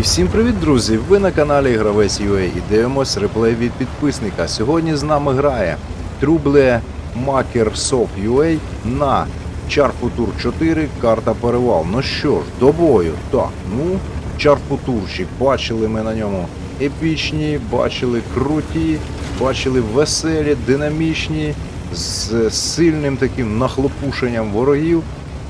І всім привіт, друзі! Ви на каналі Гравець UA і дивимось реплей від підписника. Сьогодні з нами грає Трубле Макер Софт UA на Чарфутур 4, карта перевал. Ну що ж, до бою. Так, ну, Чарфутурщик. Бачили ми на ньому епічні, бачили круті, бачили веселі, динамічні, з сильним таким нахлопушенням ворогів.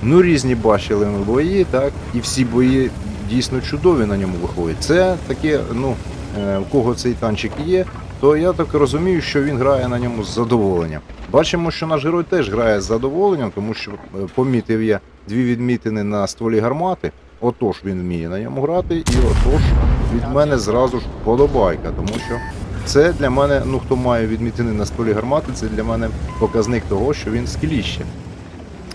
Ну, різні бачили ми бої, так, і всі бої дійсно чудові на ньому виходять. Це таке, ну, е, у кого цей танчик є, то я так розумію, що він грає на ньому з задоволенням. Бачимо, що наш герой теж грає з задоволенням, тому що е, помітив я дві відмітини на стволі гармати. Отож він вміє на ньому грати, і отож від мене зразу ж подобайка, тому що це для мене, ну хто має відмітини на стволі гармати, це для мене показник того, що він скіліще.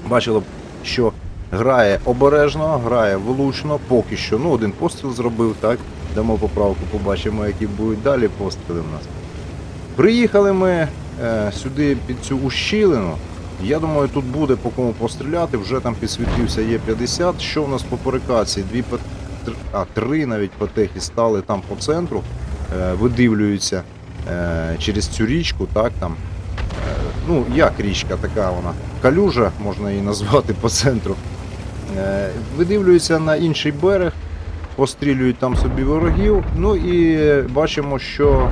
Бачило б, що грає обережно, грає влучно, поки що. Ну, один постріл зробив, так. Дамо поправку, побачимо, які будуть далі постріли в нас. Приїхали ми е, сюди під цю ущілину. Я думаю, тут буде по кому постріляти. Вже там підсвітився Є-50. Що в нас по перекації? Дві а, три навіть потехи стали там по центру, е, видивлюються е, через цю річку, так там. Е, ну, як річка така вона. Калюжа, можна її назвати по центру. Е, Видивлюються на інший берег, пострілюють там собі ворогів. Ну і бачимо, що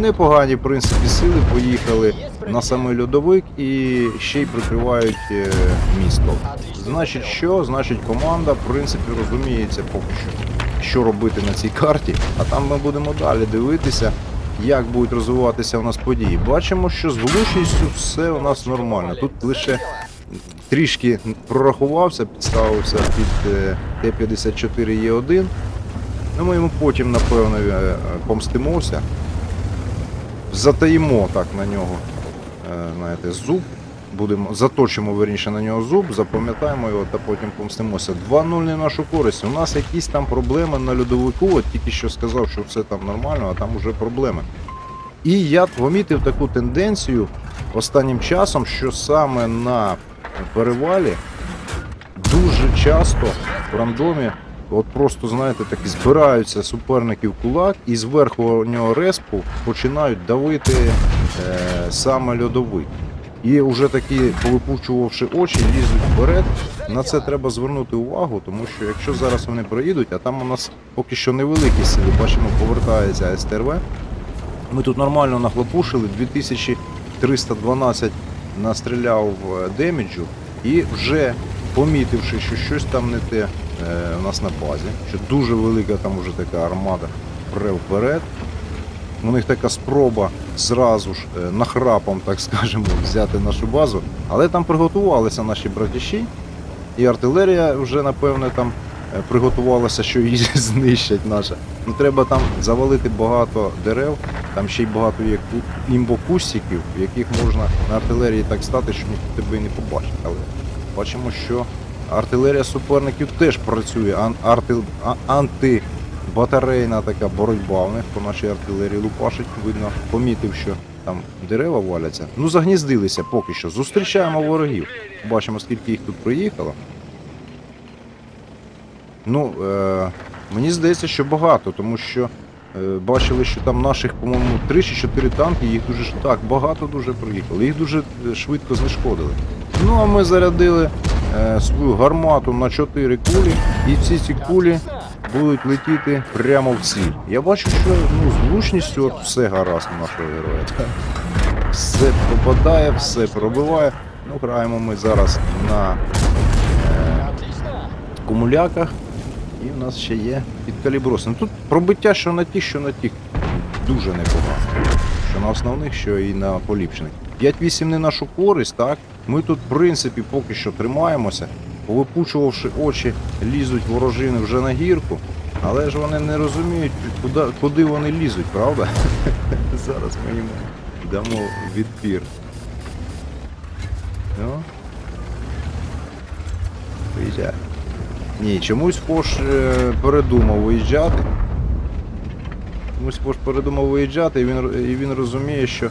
непогані в принципі сили поїхали на самий льодовик і ще й прикривають е, місто. Значить, що? Значить, команда в принципі розуміється поки що, що робити на цій карті, а там ми будемо далі дивитися. Як будуть розвиватися у нас події? Бачимо, що з влучністю все у нас нормально. Тут лише трішки прорахувався, підставився під е, Т-54Е1. Ну, ми йому потім, напевно, е, помстимося. Затаїмо так на нього, е, знаєте, зуб. Будемо, заточимо верніше на нього зуб, запам'ятаємо його та потім помстимося. 2-0 не нашу користь. У нас якісь там проблеми на льодовику. От тільки що сказав, що все там нормально, а там уже проблеми. І я помітив таку тенденцію останнім часом, що саме на перевалі дуже часто в рандомі, от просто, знаєте, так збираються суперники в кулак і зверху нього респу починають давити е, саме льодовик. І вже такі, повипучувавши очі, лізуть вперед. На це треба звернути увагу, тому що якщо зараз вони проїдуть, а там у нас поки що невеликі сили, бачимо, повертається СТРВ. Ми тут нормально нахлопушили, 2312 настріляв е, деміджу і вже помітивши, що щось там не те е, у нас на базі, що дуже велика там вже така армада вперед. У них така спроба зразу ж е, нахрапом, так скажемо, взяти нашу базу. Але там приготувалися наші братіші, і артилерія вже, напевне, там приготувалася, що її знищать наша. Ну треба там завалити багато дерев, там ще й багато є ку- імбокустиків, в яких можна на артилерії так стати, що ніхто тебе не побачить. Але бачимо, що артилерія суперників теж працює. Антибатарейна така боротьба у них по нашій артилерії лупашить, видно, помітив, що там дерева валяться. Ну, загніздилися поки що. Зустрічаємо ворогів. Бачимо, скільки їх тут приїхало. Ну, е, мені здається, що багато, тому що е, бачили, що там наших, по-моєму, 3 чи 4 танки, їх дуже так, багато дуже приїхало. Їх дуже е, швидко знешкодили. Ну, а ми зарядили е, свою гармату на 4 кулі, і всі ці кулі будуть летіти прямо в ціль. Я бачу, що ну, з влучністю от все гаразд нашого героя. Все попадає, все пробиває. Ну, граємо ми зараз на е, кумуляках. І в нас ще є підкаліброс. Ну тут пробиття що на тих, що на тих дуже непогано. Що на основних, що і на поліпшених. 5-8 не нашу користь, так? Ми тут, в принципі, поки що тримаємося, повипучувавши очі, лізуть ворожини вже на гірку, але ж вони не розуміють, куди, куди вони лізуть, правда? Зараз ми їм дамо відпір. Ну. Ні, чомусь Фош е, передумав виїжджати. Чомусь Фош передумав виїжджати, і він, і він розуміє, що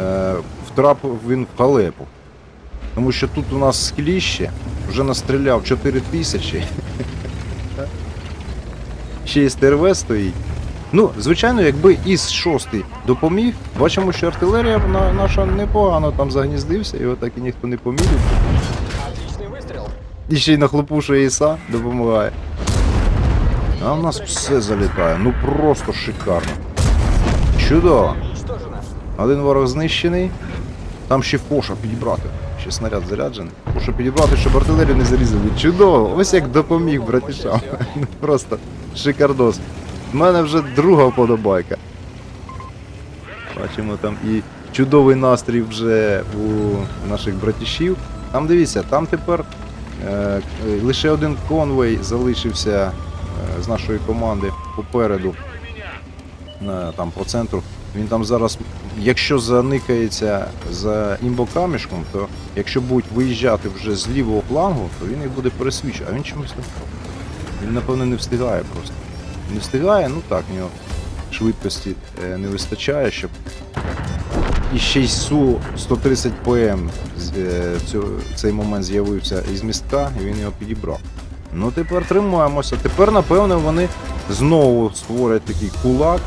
е, втрапив він в халепу. Тому що тут у нас скліще, вже настріляв 4 тисячі. ще й СТРВ стоїть. Ну, звичайно, якби із 6 допоміг, бачимо, що артилерія наша непогано там загніздився, його так і ніхто не помітив. І ще й нахлопушує Іса, допомагає. А в нас все залітає, ну просто шикарно. Чудово. Один ворог знищений. Там ще Фоша підібрати. Ще снаряд заряджений. Фоша підібрати, щоб артилерію не зарізали. Чудово! Ось як допоміг братішам. Просто шикардос. У мене вже друга вподобайка. Бачимо там і чудовий настрій вже у наших братішів. Там дивіться, там тепер лише один конвой залишився е, з нашої команди попереду. е, там по центру. Він там зараз, якщо заникається за імбокамішком, то якщо будуть виїжджати вже з лівого флангу, то він їх буде пересвічувати. А він чомусь не. Він, напевно, не встигає просто. Не встигає, ну так, в нього швидкості е, не вистачає, щоб. І ще й Су 130 ПМ е, цей момент з'явився із містка, і він його підібрав. Ну тепер тримаємося. Тепер, напевно, вони знову створять такий кулак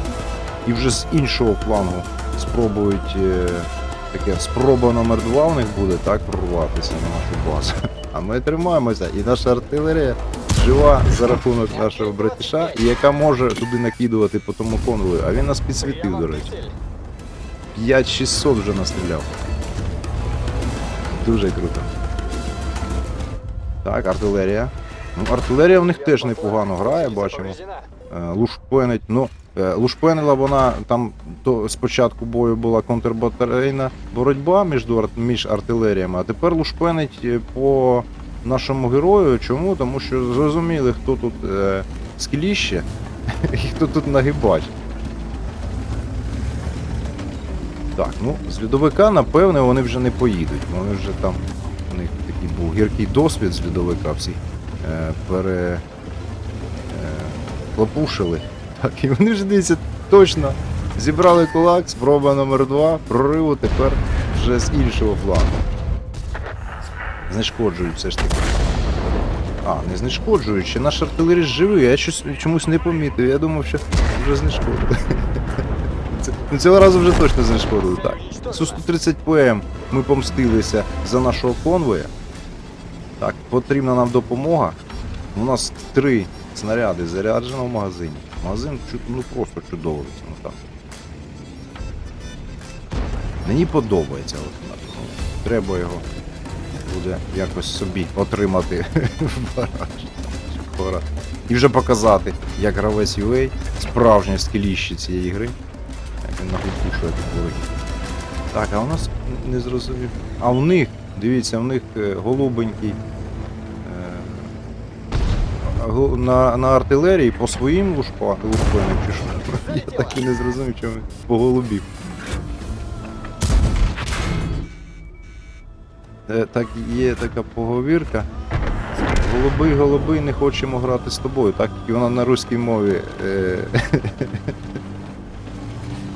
і вже з іншого флангу спробують е, таке спроба номер два у них буде так прорватися на нашу базу. А ми тримаємося, і наша артилерія жива за рахунок нашого братіша, яка може туди накидувати по тому конвою. А він нас підсвітив, до речі. Прицеле. 5600 вже настріляв. Дуже круто. Так, артилерія. Ну, артилерія в них теж непогано грає, бачимо. Е, Лушпенить. Ну, е, лушпенила вона там то спочатку бою була контрбатарейна боротьба між, між артилеріями, а тепер лушпенить е, по нашому герою. Чому? Тому що зрозуміли, хто тут е, скіліще і хто тут нагибач. Так, ну, з льодовика, напевне, вони вже не поїдуть. Вони вже там, у них такий був гіркий досвід з льодовика, всі е, пере, е, хлопушили. Так, і вони ж дивіться, точно зібрали кулак, спроба номер два, прориву тепер вже з іншого флангу. Знешкоджують все ж таки. А, не знешкоджують, ще наш артилеріст живий, я щось чомусь не помітив. Я думав, що вже знешкодили. Ну, цього разу вже точно знешкодили. Так. Су-130 ПМ ми помстилися за нашого конвоя. Так, потрібна нам допомога. У нас три снаряди заряджено в магазині. Магазин ну просто чудовий. Ну, там. Мені подобається. Ну, треба його буде якось собі отримати в бараж. І вже показати, як гравець UA, справжнє скеліще цієї гри. Він наглупушує тут ворогів. Так, а у нас не зрозумів. А у них, дивіться, у них е, голубенький. е, На, на артилерії по своїм лушпанам чи що. Я так і не зрозумів, чому по голубів. Е, Так є така поговірка. Голуби, голуби, не хочемо грати з тобою, так і вона на руській мові.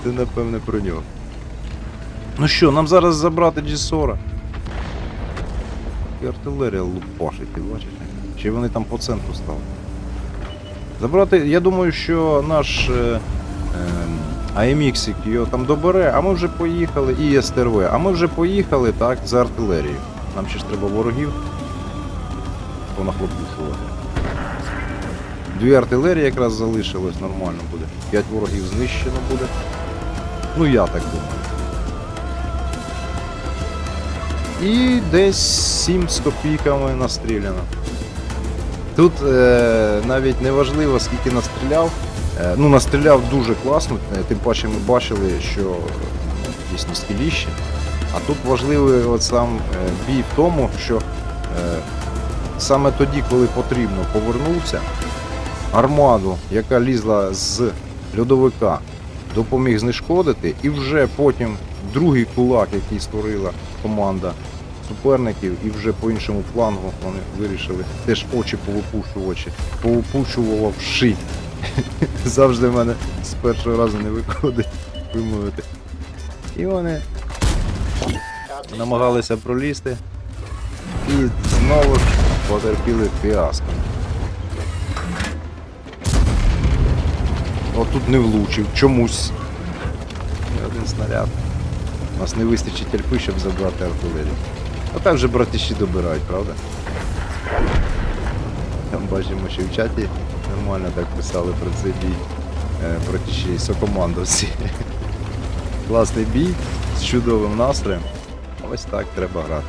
Це напевне про нього. Ну що, нам зараз забрати G40. І артилерія лупашить, ти бачиш? Чи вони там по центру стали? Забрати, я думаю, що наш е, е, AMX його там добере, а ми вже поїхали, і СТРВ, а ми вже поїхали так за артилерією. Нам ще ж треба ворогів понахлопушувати. Дві артилерії якраз залишилось, нормально буде. П'ять ворогів знищено буде. Ну я так думаю. І десь 7 з копійками настріляно. Тут е, навіть не важливо, скільки настріляв. Е, ну, настріляв дуже класно, е, тим паче ми бачили, що е, дійсно скіліще. А тут важливий от сам е, бій в тому, що е, саме тоді, коли потрібно, повернувся, армаду, яка лізла з льодовика, допоміг знешкодити, і вже потім другий кулак, який створила команда суперників, і вже по іншому флангу вони вирішили теж очі повипушувачі, повипушувавши. Завжди в мене з першого разу не виходить вимовити. І вони намагалися пролізти і знову ж потерпіли фіаско. Отут не влучив, чомусь. І один снаряд. У нас не вистачить альфи, щоб забрати артилерію. А там вже братіші добирають, правда? Там бачимо, що в чаті нормально так писали про цей бій. Е, братіші сокомандовці. Класний бій з чудовим настроєм. Ось так треба грати.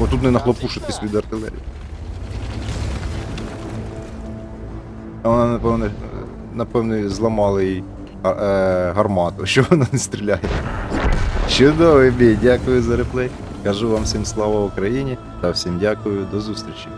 Отут не нахлопушитись від артилерії. Вона, напевне, напевне, зламали їй е, гармату, що вона не стріляє. Чудовий бій, дякую за реплей. Кажу вам всім слава Україні та всім дякую, до зустрічі.